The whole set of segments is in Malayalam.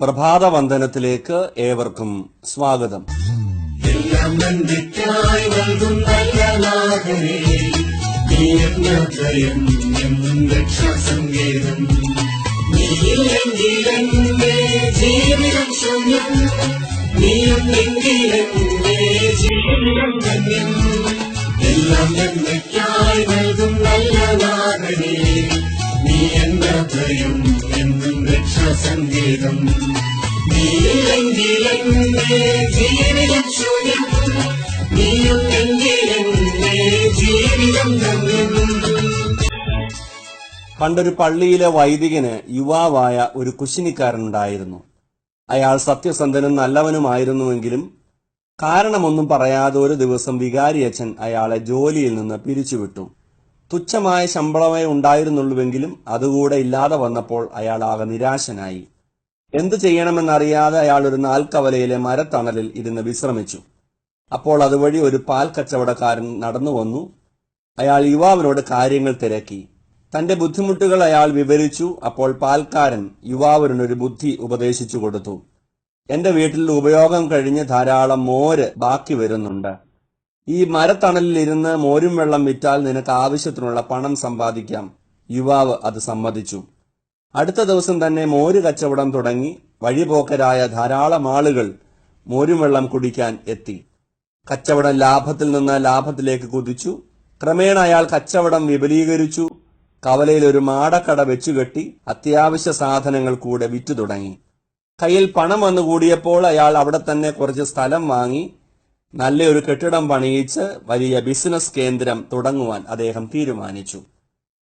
പ്രഭാത വന്ദനത്തിലേക്ക് ഏവർക്കും സ്വാഗതം. എല്ലാം നന്ദിക്കായി ജീവിതം ശൂന്യം നീയുണ്ടെങ്കിൽ ജീവിതം എല്ലാം ഭയം എന്നും രക്ഷാസംഗീതം. പണ്ടൊരു പള്ളിയിലെ വൈദികന് യുവാവായ ഒരു കുശിനിക്കാരനുണ്ടായിരുന്നു. അയാൾ സത്യസന്ധനും നല്ലവനുമായിരുന്നുവെങ്കിലും കാരണമൊന്നും പറയാതെ ഒരു ദിവസം വികാരി അച്ഛൻ അയാളെ ജോലിയിൽ നിന്ന് പിരിച്ചുവിട്ടു. തുച്ഛമായ ശമ്പളമേ ഉണ്ടായിരുന്നുള്ളൂവെങ്കിലും അതുകൂടെ ഇല്ലാതെ വന്നപ്പോൾ അയാൾ ആകെ നിരാശനായി. എന്തു ചെയ്യണമെന്നറിയാതെ അയാൾ ഒരു നാൽക്കവലയിലെ മരത്തണലിൽ ഇരുന്ന് വിശ്രമിച്ചു. അപ്പോൾ അതുവഴി ഒരു പാൽ കച്ചവടക്കാരൻ നടന്നു വന്നു. അയാൾ യുവാവിനോട് കാര്യങ്ങൾ തിരക്കി. തന്റെ ബുദ്ധിമുട്ടുകൾ അയാൾ വിവരിച്ചു. അപ്പോൾ പാൽക്കാരൻ യുവാവിനൊരു ബുദ്ധി ഉപദേശിച്ചു കൊടുത്തു. എന്റെ വീട്ടിൽ ഉപയോഗം കഴിഞ്ഞ് ധാരാളം മോര് ബാക്കി വരുന്നുണ്ട്. ഈ മരത്തണലിൽ ഇരുന്ന് മോരും വെള്ളം വിറ്റാൽ നിനക്ക് ആവശ്യത്തിനുള്ള പണം സമ്പാദിക്കാം. യുവാവ് അത് സമ്മതിച്ചു. അടുത്ത ദിവസം തന്നെ മോര് കച്ചവടം തുടങ്ങി. വഴിപോക്കരായ ധാരാളം ആളുകൾ മോരും വെള്ളം കുടിക്കാൻ എത്തി. കച്ചവടം ലാഭത്തിൽ നിന്ന് ലാഭത്തിലേക്ക് കുതിച്ചു. ക്രമേണ അയാൾ കച്ചവടം വിപുലീകരിച്ചു. കവലയിൽ ഒരു മാടക്കട വെച്ചുകെട്ടി അത്യാവശ്യ സാധനങ്ങൾ കൂടെ വിറ്റു തുടങ്ങി കയ്യിൽ പണം വന്നു കൂടിയപ്പോൾ അയാൾ അവിടെ തന്നെ കുറച്ച് സ്ഥലം വാങ്ങി. നല്ലൊരു കെട്ടിടം പണിയിച്ച് വലിയ ബിസിനസ് കേന്ദ്രം തുടങ്ങുവാൻ അദ്ദേഹം തീരുമാനിച്ചു.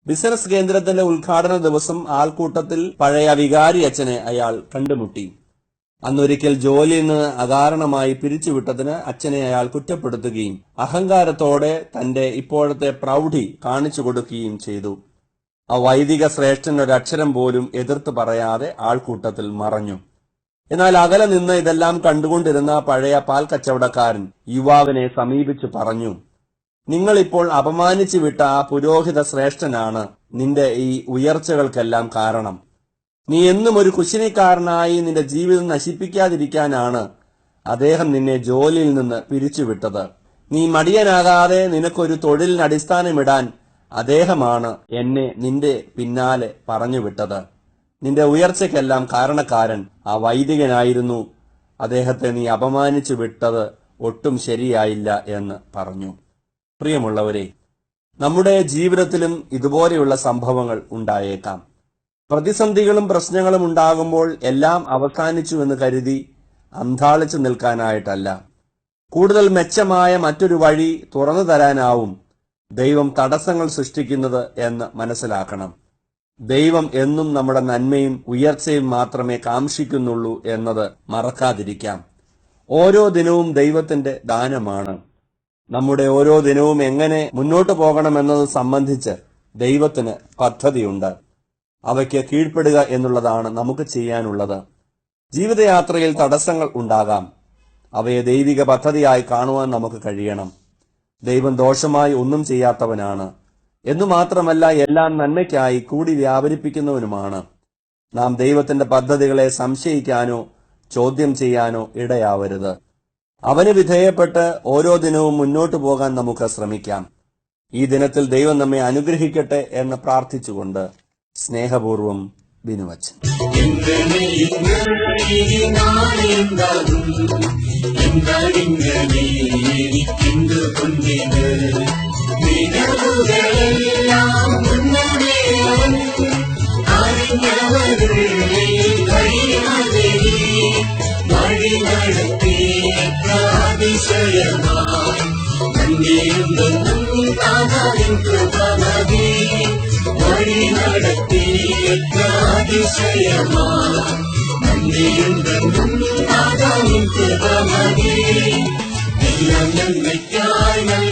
ബിസിനസ് കേന്ദ്രത്തിന്റെ ഉദ്ഘാടന ദിവസം ആൾക്കൂട്ടത്തിൽ പഴയ വികാരി അച്ഛനെ അയാൾ കണ്ടുമുട്ടി. അന്നൊരിക്കൽ ജോലിയിൽ നിന്ന് അകാരണമായി പിരിച്ചുവിട്ടതിന് അച്ഛനെ അയാൾ കുറ്റപ്പെടുത്തുകയും അഹങ്കാരത്തോടെ തന്റെ ഇപ്പോഴത്തെ പ്രൗഢി കാണിച്ചു കൊടുക്കുകയും ചെയ്തു. ആ വൈദിക ശ്രേഷ്ഠൻ ഒരക്ഷരം പോലും എതിർത്ത് പറയാതെ ആൾക്കൂട്ടത്തിൽ മറഞ്ഞു. എന്നാൽ അകലെ നിന്ന് ഇതെല്ലാം കണ്ടുകൊണ്ടിരുന്ന പഴയ പാൽ കച്ചവടക്കാരൻ യുവാവിനെ സമീപിച്ചു പറഞ്ഞു നിങ്ങളിപ്പോൾ അപമാനിച്ചു വിട്ട ആ പുരോഹിത ശ്രേഷ്ഠനാണ് നിന്റെ ഈ ഉയർച്ചകൾക്കെല്ലാം കാരണം. നീ എന്നും ഒരു കുശിനിക്കാരനായി നിന്റെ ജീവിതം നശിപ്പിക്കാതിരിക്കാനാണ് അദ്ദേഹം നിന്നെ ജോലിയിൽ നിന്ന് പിരിച്ചുവിട്ടത്. നീ മടിയനാകാതെ നിനക്കൊരു തൊഴിലിന് അടിസ്ഥാനമിടാൻ അദ്ദേഹമാണ് എന്നെ നിന്റെ പിന്നാലെ പറഞ്ഞുവിട്ടത്. നിന്റെ ഉയർച്ചയ്ക്കെല്ലാം കാരണക്കാരൻ ആ വൈദികനായിരുന്നു. അദ്ദേഹത്തെ നീ അപമാനിച്ചു വിട്ടത് ഒട്ടും ശരിയായില്ല എന്ന് പറഞ്ഞു. പ്രിയമുള്ളവരെ നമ്മുടെ ജീവിതത്തിലും ഇതുപോലെയുള്ള സംഭവങ്ങൾ ഉണ്ടായേക്കാം. പ്രതിസന്ധികളും പ്രശ്നങ്ങളും ഉണ്ടാകുമ്പോൾ എല്ലാം അവസാനിച്ചു എന്ന് കരുതി അന്താളിച്ചു നിൽക്കാനായിട്ടല്ല. കൂടുതൽ മെച്ചമായ മറ്റൊരു വഴി തുറന്നു തരാനാവും ദൈവം തടസ്സങ്ങൾ സൃഷ്ടിക്കുന്നത് എന്ന് മനസ്സിലാക്കണം. ദൈവം എന്നും നമ്മുടെ നന്മയും ഉയർച്ചയും മാത്രമേ കാംക്ഷിക്കുന്നുള്ളൂ എന്നത് മറക്കാതിരിക്കാം. ഓരോ ദിനവും ദൈവത്തിന്റെ ദാനമാണ്. നമ്മുടെ ഓരോ ദിനവും എങ്ങനെ മുന്നോട്ട് പോകണമെന്നത് സംബന്ധിച്ച് ദൈവത്തിന് പദ്ധതിയുണ്ട്. അവയ്ക്ക് കീഴ്പ്പെടുക എന്നുള്ളതാണ് നമുക്ക് ചെയ്യാനുള്ളത്. ജീവിതയാത്രയിൽ തടസ്സങ്ങൾ ഉണ്ടാകാം. അവയെ ദൈവിക പദ്ധതിയായി കാണുവാൻ നമുക്ക് കഴിയണം. ദൈവം ദോഷമായി ഒന്നും ചെയ്യാത്തവനാണ്. എന്നു മാത്രമല്ല എല്ലാം നന്മയ്ക്കായി കൂടി വ്യാപരിപ്പിക്കുന്നവനുമാണ് നാം ദൈവത്തിന്റെ പദ്ധതികളെ സംശയിക്കാനോ ചോദ്യം ചെയ്യാനോ ഇടയാവരുത് അവന് വിധേയപ്പെട്ട് ഓരോ ദിനവും മുന്നോട്ടു പോകാൻ നമുക്ക് ശ്രമിക്കാം ഈ ദിനത്തിൽ ദൈവം നമ്മെ അനുഗ്രഹിക്കട്ടെ എന്ന് പ്രാർത്ഥിച്ചുകൊണ്ട് സ്നേഹപൂർവം ബിനുവച്ചൻ நிகழ்வுகளெல்லாம் உன்னுடைய அறிந்தவர்களே வழிமதிரி வழி நடத்தி அதிசயமாய் அங்கிருந்த தாதாரின் கிருபதி வழி நடத்தி அதிசயமாய் அங்கிருந்த தாதாரின் கிருபதி நல்ல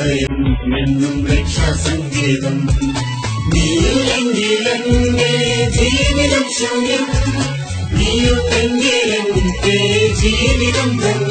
ഭയം എന്നും രക്ഷാസങ്കേതം നീയില്ലെങ്കിൽ എന്റെ ജീവിതം ശൂന്യം. നീയുണ്ടെങ്കിൽ എന്റെ ജീവിതം ധന്യം